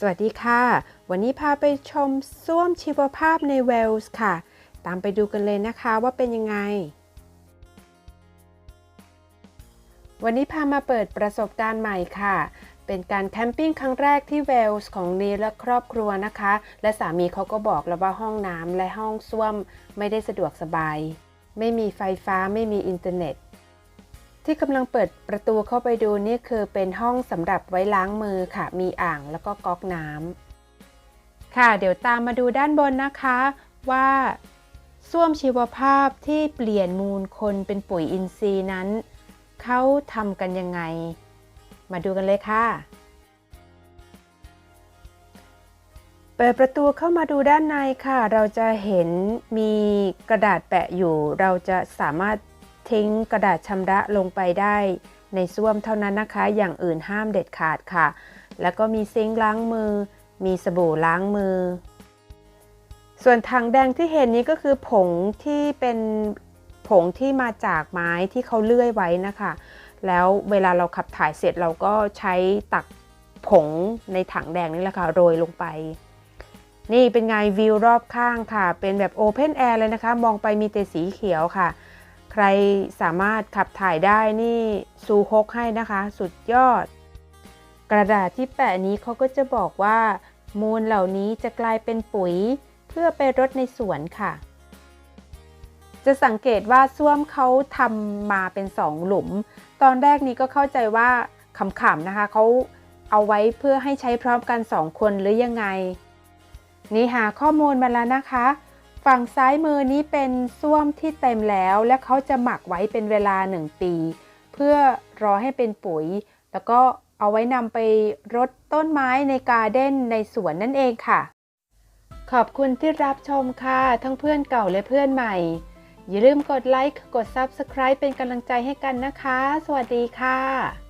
สวัสดีค่ะ วันนี้พาไปชมส้วมชีวภาพในเวลส์ค่ะ ตามไปดูกันเลยนะคะว่าเป็นยังไง วันนี้พามาเปิดประสบการณ์ใหม่ค่ะ เป็นการแคมปิ้งครั้งแรกที่เวลส์ของนีและครอบครัวนะคะ และสามีเขาก็บอกแล้วว่าห้องน้ำและห้องส้วมไม่ได้สะดวกสบาย ไม่มีไฟฟ้าไม่มีอินเทอร์เน็ต ที่กำลังเปิดประตูเข้าไปดูนี่คือเป็นห้องสำหรับไว้ล้างมือค่ะ มีอ่างแล้วก็ก๊อกน้ำค่ะ เดี๋ยวตามมาดูด้านบนนะคะ ว่าส้วมชีวภาพที่เปลี่ยนมูลคนเป็นปุ๋ยอินทรีย์นั้น เขาทำกันยังไง มาดูกันเลยค่ะ เปิดประตูเข้ามาดูด้านในค่ะ เราจะเห็นมีกระดาษแปะอยู่ เราจะสามารถ ทิ้งกระดาษชำระลงไปได้ในส้วมเท่านั้นนะคะ อย่างอื่นห้ามเด็ดขาดค่ะ แล้วก็มีซิงค์ล้างมือ มีสบู่ล้างมือ ส่วนถังแดงที่เห็นนี้ก็คือผงที่เป็นผงที่มาจากไม้ที่เขาเลื่อยไว้นะคะ แล้วเวลาเราขับถ่ายเสร็จเราก็ใช้ตักผงในถังแดงนี่แหละค่ะโรยลงไป นี่เป็นไงวิวรอบข้างค่ะ เป็นแบบโอเพนแอร์เลยนะคะ มองไปมีแต่สีเขียวค่ะ ใครสามารถขับถ่ายได้นี่ซูฮกให้นะคะ สุดยอด กระดาษที่แปะนี้เขาก็จะบอกว่า มูลเหล่านี้จะกลายเป็นปุ๋ยเพื่อไปรดในสวนค่ะ จะสังเกตว่าส้วมเขาทำมาเป็นสองหลุม ตอนแรกนี้ก็เข้าใจว่าขำๆนะคะเขาเอาไว้เพื่อให้ใช้พร้อมกันสองคนหรือยังไง นี่หาข้อมูลมาแล้วนะคะ ฝั่งซ้ายมือนี้เป็นส้วมที่เต็มแล้ว และเขาจะหมักไว้เป็นเวลา 1 ปี เพื่อรอให้เป็นปุ๋ย แล้วก็เอาไว้นำไปรดต้นไม้ในการ์เด้นในสวนนั่นเองค่ะ ขอบคุณที่รับชมค่ะ ทั้งเพื่อนเก่าและเพื่อนใหม่ อย่าลืมกดไลค์ กด Subscribe เป็นกำลังใจให้กันนะคะ สวัสดีค่ะ